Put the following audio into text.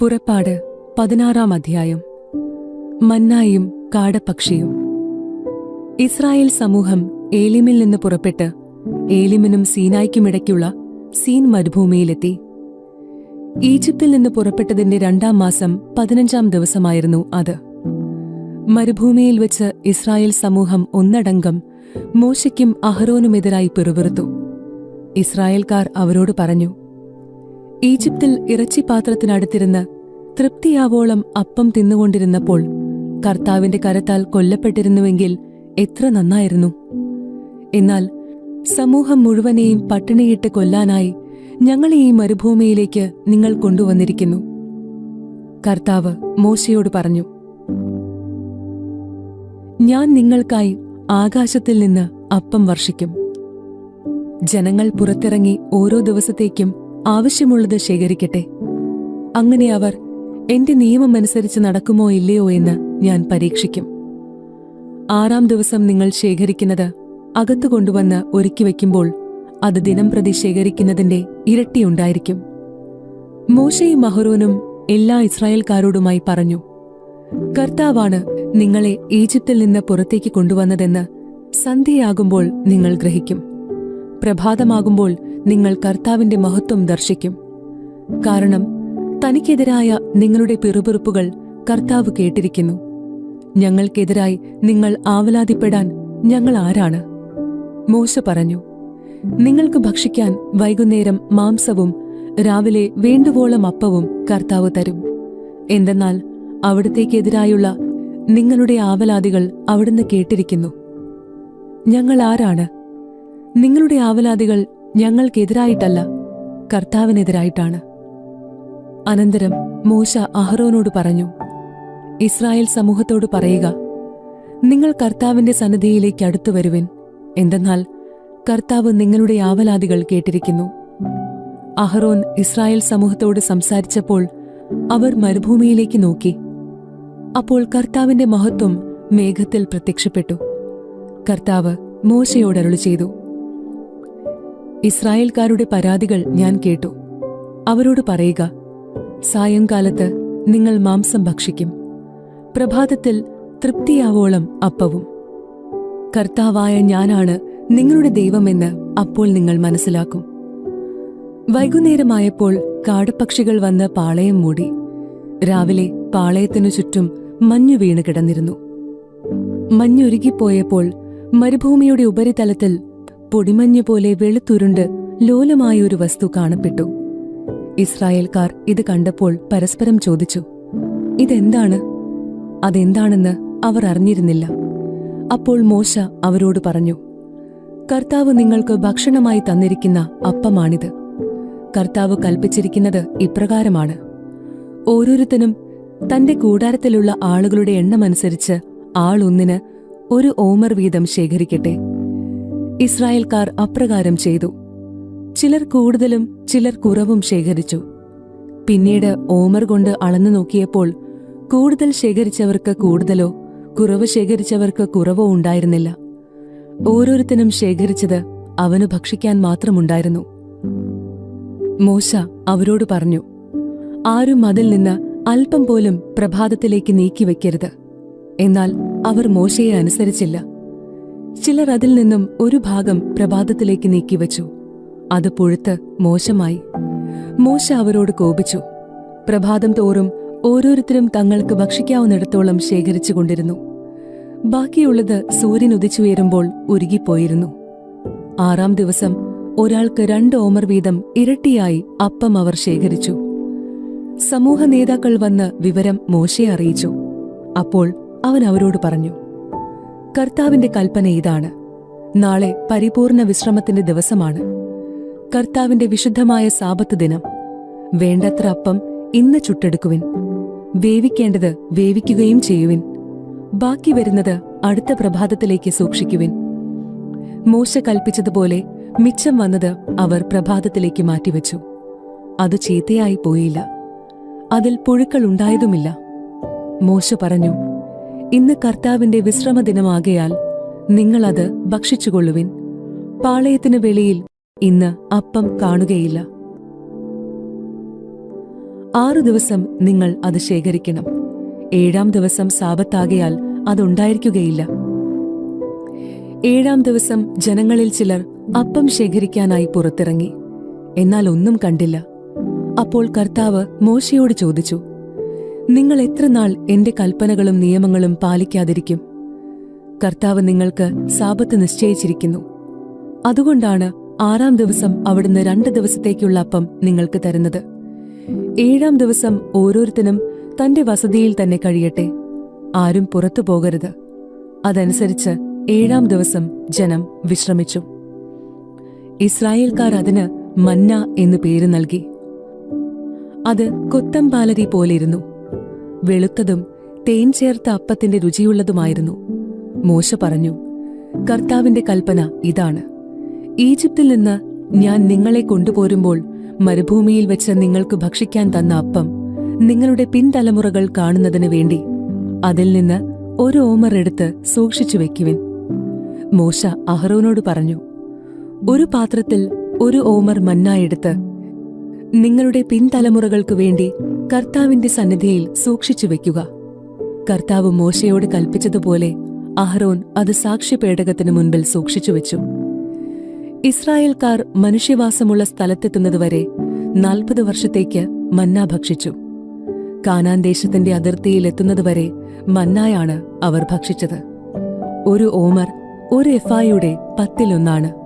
പുറപ്പാട് പതിനാറാം അധ്യായം. മന്നായും കാടപ്പക്ഷിയും ഇസ്രായേൽ സമൂഹം ഏലിമിൽ നിന്ന് പുറപ്പെട്ട് ഏലിമിനും സീനായ്ക്കുമിടയ്ക്കുള്ള സീൻ മരുഭൂമിയിലെത്തി. ഈജിപ്തിൽ നിന്ന് പുറപ്പെട്ടതിന്റെ രണ്ടാം മാസം പതിനഞ്ചാം ദിവസമായിരുന്നു അത്. മരുഭൂമിയിൽ വെച്ച് ഇസ്രായേൽ സമൂഹം ഒന്നടങ്കം മോശയ്ക്കും അഹ്റോനുമെതിരായി പിറുപിറുത്തു. ഇസ്രായേൽക്കാർ അവരോട് പറഞ്ഞു ഈജിപ്തിൽ ഇറച്ചിപാത്രത്തിനടുത്തിരുന്ന് തൃപ്തിയാവോളം അപ്പം തിന്നുകൊണ്ടിരുന്നപ്പോൾ കർത്താവിന്റെ കരത്താൽ കൊല്ലപ്പെട്ടിരുന്നുവെങ്കിൽ എത്ര നന്നായിരുന്നു. എന്നാൽ സമൂഹം മുഴുവനെയും പട്ടിണിയിട്ട് കൊല്ലാനായി ഞങ്ങളെ ഈ മരുഭൂമിയിലേക്ക് നിങ്ങൾ കൊണ്ടുവന്നിരിക്കുന്നു. കർത്താവ് മോശയോട് പറഞ്ഞു ഞാൻ നിങ്ങൾക്കായി ആകാശത്തിൽ നിന്ന് അപ്പം വർഷിക്കും. ജനങ്ങൾ പുറത്തിറങ്ങി ഓരോ ദിവസത്തേക്കും ആവശ്യമുള്ളത് ശേഖരിക്കട്ടെ. അങ്ങനെ അവർ എന്റെ നിയമം അനുസരിച്ച് നടക്കുമോ ഇല്ലയോ എന്ന് ഞാൻ പരീക്ഷിക്കും. ആറാം ദിവസം നിങ്ങൾ ശേഖരിക്കുന്നത് അകത്തു കൊണ്ടുവന്ന് ഒരുക്കി വയ്ക്കുമ്പോൾ അത് ദിനം പ്രതി ശേഖരിക്കുന്നതിന്റെ ഇരട്ടിയുണ്ടായിരിക്കും മോശയും മഹറോനും എല്ലാ ഇസ്രായേൽക്കാരോടുമായി പറഞ്ഞു കർത്താവാണ് നിങ്ങളെ ഈജിപ്തിൽ നിന്ന് പുറത്തേക്ക് കൊണ്ടുവന്നതെന്ന് സന്ധ്യയാകുമ്പോൾ നിങ്ങൾ ഗ്രഹിക്കും. പ്രഭാതമാകുമ്പോൾ നിങ്ങൾ കർത്താവിന്റെ മഹത്വം ദർശിക്കും. കാരണം തനിക്കെതിരായ നിങ്ങളുടെ പിറുപിറുപ്പുകൾ കർത്താവ് കേട്ടിരിക്കുന്നു. ഞങ്ങൾക്കെതിരായി നിങ്ങൾ ആവലാതിപ്പെടാൻ ഞങ്ങൾ ആരാണ്? മോശ പറഞ്ഞു നിങ്ങൾക്ക് ഭക്ഷിക്കാൻ വൈകുന്നേരം മാംസവും രാവിലെ വേണ്ടുവോളം അപ്പവും കർത്താവ് തരും. എന്തെന്നാൽ അവിടത്തേക്കെതിരായുള്ള നിങ്ങളുടെ ആവലാതികൾ അവിടുന്ന് കേട്ടിരിക്കുന്നു. ഞങ്ങൾ ആരാണ്? നിങ്ങളുടെ ആവലാതികൾ ഞങ്ങൾക്കെതിരായിട്ടല്ല കർത്താവിനെതിരായിട്ടാണ്. അനന്തരം മോശ അഹ്റോനോട് പറഞ്ഞു ഇസ്രായേൽ സമൂഹത്തോട് പറയുക നിങ്ങൾ കർത്താവിന്റെ സന്നിധിയിലേക്ക് അടുത്തു വരുവിൻ. എന്തെന്നാൽ കർത്താവ് നിങ്ങളുടെ ആവലാതികൾ കേട്ടിരിക്കുന്നു. അഹ്റോൻ ഇസ്രായേൽ സമൂഹത്തോട് സംസാരിച്ചപ്പോൾ അവർ മരുഭൂമിയിലേക്ക് നോക്കി. അപ്പോൾ കർത്താവിന്റെ മഹത്വം മേഘത്തിൽ പ്രത്യക്ഷപ്പെട്ടു. കർത്താവ് മോശയോടരുളി ചെയ്തു ഇസ്രായേൽക്കാരുടെ പരാതികൾ ഞാൻ കേട്ടു. അവരോട് പറയുക സായങ്കാലത്ത് നിങ്ങൾ മാംസം ഭക്ഷിക്കും. പ്രഭാതത്തിൽ തൃപ്തിയാവോളം അപ്പവും. കർത്താവായ ഞാനാണ് നിങ്ങളുടെ ദൈവമെന്ന് അപ്പോൾ നിങ്ങൾ മനസ്സിലാക്കും. വൈകുന്നേരമായപ്പോൾ കാടപ്പക്ഷികൾ വന്ന് പാളയം മൂടി. രാവിലെ പാളയത്തിനു ചുറ്റും മഞ്ഞു വീണ് കിടന്നിരുന്നു. മഞ്ഞുരുകിപ്പോയപ്പോൾ മരുഭൂമിയുടെ ഉപരിതലത്തിൽ പൊടിമഞ്ഞു പോലെ വെളുത്തുരുണ്ട് ലോലമായൊരു വസ്തു കാണപ്പെട്ടു. ഇസ്രായേൽക്കാർ ഇത് കണ്ടപ്പോൾ പരസ്പരം ചോദിച്ചു ഇതെന്താണ്? അതെന്താണെന്ന് അവർ അറിഞ്ഞിരുന്നില്ല. അപ്പോൾ മോശ അവരോട് പറഞ്ഞു കർത്താവ് നിങ്ങൾക്ക് ഭക്ഷണമായി തന്നിരിക്കുന്ന അപ്പമാണിത്. കർത്താവ് കൽപ്പിച്ചിരിക്കുന്നത് ഇപ്രകാരമാണ്. ഓരോരുത്തനും തന്റെ കൂടാരത്തിലുള്ള ആളുകളുടെ എണ്ണമനുസരിച്ച് ആളൊന്നിന് ഒരു ഓമർ വീതം ശേഖരിക്കട്ടെ. ഇസ്രായേൽക്കാർ അപ്രകാരം ചെയ്തു. ചിലർ കൂടുതലും ചിലർ കുറവും ശേഖരിച്ചു. പിന്നീട് ഓമർ കൊണ്ട് അളന്നു നോക്കിയപ്പോൾ കൂടുതൽ ശേഖരിച്ചവർക്ക് കൂടുതലോ കുറവ് ശേഖരിച്ചവർക്ക് കുറവോ ഉണ്ടായിരുന്നില്ല. ഓരോരുത്തനും ശേഖരിച്ചത് അവന് ഭക്ഷിക്കാൻ മാത്രമുണ്ടായിരുന്നു. മോശ അവരോട് പറഞ്ഞു ആരും അതിൽ നിന്ന് അല്പം പോലും പ്രഭാതത്തിലേക്ക് നീക്കിവെക്കരുത്. എന്നാൽ അവർ മോശയെ അനുസരിച്ചില്ല. ചിലർ അതിൽ നിന്നും ഒരു ഭാഗം പ്രഭാതത്തിലേക്ക് നീക്കിവച്ചു. അത് പുഴുത്ത് മോശമായി. മോശ അവരോട് കോപിച്ചു. പ്രഭാതം തോറും ഓരോരുത്തരും തങ്ങൾക്ക് ഭക്ഷിക്കാവുന്നിടത്തോളം ശേഖരിച്ചുകൊണ്ടിരുന്നു ബാക്കിയുള്ളത് സൂര്യൻ ഉദിച്ചുയരുമ്പോൾ ഉരുകിപ്പോയിരുന്നു. ആറാം ദിവസം ഒരാൾക്ക് രണ്ട് ഓമർ വീതം ഇരട്ടിയായി അപ്പം അവർ ശേഖരിച്ചു. സമൂഹ നേതാക്കൾ വന്ന് വിവരം മോശയെ അറിയിച്ചു. അപ്പോൾ അവൻ അവരോട് പറഞ്ഞു കർത്താവിന്റെ കൽപ്പന ഇതാണ്. നാളെ പരിപൂർണ വിശ്രമത്തിന്റെ ദിവസമാണ്. കർത്താവിന്റെ വിശുദ്ധമായ സാപത്ത് ദിനം. വേണ്ടത്ര അപ്പം ഇന്ന് ചുട്ടെടുക്കുവിൻ. വേവിക്കേണ്ടത് വേവിക്കുകയും ചെയ്യുവിൻ. ബാക്കി വരുന്നത് അടുത്ത പ്രഭാതത്തിലേക്ക് സൂക്ഷിക്കുവിൻ. മോശ കൽപ്പിച്ചതുപോലെ മിച്ചം വന്നത് അവർ പ്രഭാതത്തിലേക്ക് മാറ്റിവെച്ചു. അത് ചീത്തയായി പോയില്ല. അതിൽ പുഴുക്കൾ ഉണ്ടായതുമില്ല. മോശ പറഞ്ഞു ഇന്ന് കർത്താവിന്റെ വിശ്രമദിനമാകയാൽ നിങ്ങളത് ഭക്ഷിച്ചുകൊള്ളുവിൻ. പാളയത്തിന് വെളിയിൽ ഇന്ന് അപ്പം കാണുകയില്ല. ആറു ദിവസം നിങ്ങൾ അത് ശേഖരിക്കണം. ഏഴാം ദിവസം സാപത്താകയാൽ അതുണ്ടായിരിക്കുകയില്ല. ഏഴാം ദിവസം ജനങ്ങളിൽ ചിലർ അപ്പം ശേഖരിക്കാനായി പുറത്തിറങ്ങി. എന്നാൽ ഒന്നും കണ്ടില്ല. അപ്പോൾ കർത്താവ് മോശയോട് ചോദിച്ചു നിങ്ങൾ എത്ര നാൾ എന്റെ കൽപ്പനകളും നിയമങ്ങളും പാലിക്കാതിരിക്കും? കർത്താവ് നിങ്ങൾക്ക് സാപത്ത് നിശ്ചയിച്ചിരിക്കുന്നു. അതുകൊണ്ടാണ് ആറാം ദിവസം അവിടുന്ന് രണ്ട് ദിവസത്തേക്കുള്ള അപ്പം നിങ്ങൾക്ക് തരുന്നത്. ഏഴാം ദിവസം ഓരോരുത്തനും തന്റെ വസതിയിൽ തന്നെ കഴിയട്ടെ. ആരും പുറത്തു പോകരുത്. അതനുസരിച്ച് ഏഴാം ദിവസം ജനം വിശ്രമിച്ചു. ഇസ്രായേൽക്കാർ അതിന് മന്ന എന്നു പേര് നൽകി. അത് കൊത്തമ്പാലരി പോലിരുന്നു വെളുത്തതും തേൻ ചേർത്ത അപ്പത്തിന്റെ രുചിയുള്ളതുമായിരുന്നു. മോശ പറഞ്ഞു കർത്താവിന്റെ കൽപ്പന ഇതാണ്. ഈജിപ്തിൽ നിന്ന് ഞാൻ നിങ്ങളെ കൊണ്ടുപോരുമ്പോൾ മരുഭൂമിയിൽ വെച്ച് നിങ്ങൾക്ക് ഭക്ഷിക്കാൻ തന്ന അപ്പം നിങ്ങളുടെ പിൻതലമുറകൾ കാണുന്നതിന് വേണ്ടി അതിൽ നിന്ന് ഒരു ഓമർ എടുത്ത് സൂക്ഷിച്ചു വെക്കുവിൻ. മോശ അഹ്റോനോട് പറഞ്ഞു ഒരു പാത്രത്തിൽ ഒരു ഓമർ മന്ന എടുത്ത് നിങ്ങളുടെ പിൻതലമുറകൾക്കു വേണ്ടി കർത്താവിന്റെ സന്നിധിയിൽ സൂക്ഷിച്ചു വെക്കുക. കർത്താവ് മോശയോട് കൽപ്പിച്ചതുപോലെ അഹ്റോൻ അത് സാക്ഷ്യപേടകത്തിനു മുൻപിൽ സൂക്ഷിച്ചു വെച്ചു. ഇസ്രായേൽക്കാർ മനുഷ്യവാസമുള്ള സ്ഥലത്തെത്തുന്നതുവരെ നാൽപ്പത് വർഷത്തേക്ക് മന്ന ഭക്ഷിച്ചു. കാനാൻ ദേശത്തിന്റെ അതിർത്തിയിൽ എത്തുന്നതുവരെ മന്നായാണ് അവർ ഭക്ഷിച്ചത്. ഒരു ഓമർ ഒരു എഫായുടെ പത്തിലൊന്നാണ്.